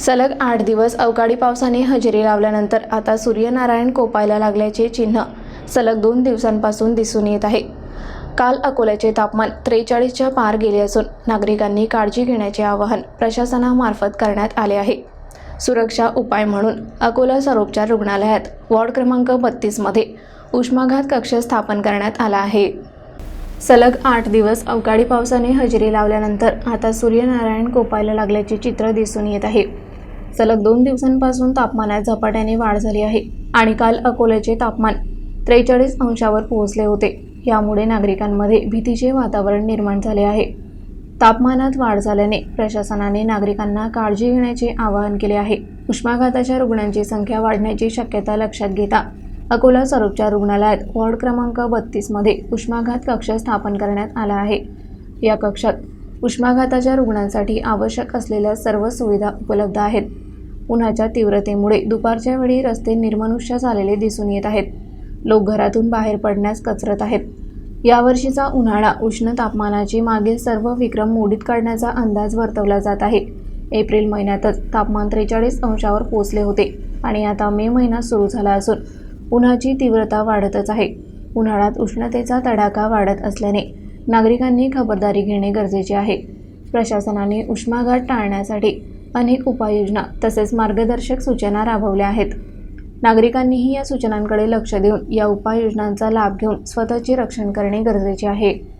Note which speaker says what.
Speaker 1: सलग आठ दिवस अवकाळी पावसाने हजेरी लावल्यानंतर आता सूर्यनारायण कोपायला लागल्याचे चिन्ह सलग दोन दिवसांपासून दिसून येत आहे. काल अकोल्याचे तापमान त्रेचाळीसच्या पार गेले असून नागरिकांनी काळजी घेण्याचे आवाहन प्रशासनामार्फत करण्यात आले आहे. सुरक्षा उपाय म्हणून अकोला सरोपचार रुग्णालयात वॉर्ड क्रमांक बत्तीसमध्ये उष्माघात कक्ष स्थापन करण्यात आला आहे. सलग आठ दिवस अवकाळी पावसाने हजेरी लावल्यानंतर आता सूर्यनारायण कोपायला लागल्याचे चित्र दिसून येत आहे. सलग दोन दिवसांपासून तापमानात झपाट्याने वाढ झाली आहे आणि काल अकोल्याचे तापमान त्रेचाळीस अंशावर पोहोचले होते. यामुळे नागरिकांमध्ये भीतीचे वातावरण निर्माण झाले आहे. तापमानात वाढ झाल्याने प्रशासनाने नागरिकांना काळजी घेण्याचे आवाहन केले आहे. उष्माघाताच्या रुग्णांची संख्या वाढण्याची शक्यता लक्षात घेता अकोला सरोपच्या रुग्णालयात वॉर्ड क्रमांक बत्तीसमध्ये उष्माघात कक्ष स्थापन करण्यात आला आहे. या कक्षात उष्माघाताच्या रुग्णांसाठी आवश्यक असलेल्या सर्व सुविधा उपलब्ध आहेत. उन्हाच्या तीव्रतेमुळे दुपारच्या वेळी रस्ते निर्मनुष्य झालेले दिसून येत आहेत. लोक घरातून बाहेर पडण्यास कचरत आहेत. यावर्षीचा उन्हाळा उष्ण तापमानाची मागील सर्व विक्रम मोडीत काढण्याचा अंदाज वर्तवला जात आहे. एप्रिल महिन्यातच तापमान त्रेचाळीस अंशावर पोहोचले होते आणि आता मे महिना सुरू झाला असून उन्हाची तीव्रता वाढतच आहे. उन्हाळ्यात उष्णतेचा तडाखा वाढत असल्याने नागरिकांनी खबरदारी घेणे गरजेचे आहे. प्रशासनाने उष्माघात टाळण्यासाठी अनेक उपाययोजना तसेच मार्गदर्शक सूचना राबवल्या आहेत. नागरिकांनीही या सूचनांकडे लक्ष देऊन या उपाययोजनांचा लाभ घेऊन स्वतःचे रक्षण करणे गरजेचे आहे.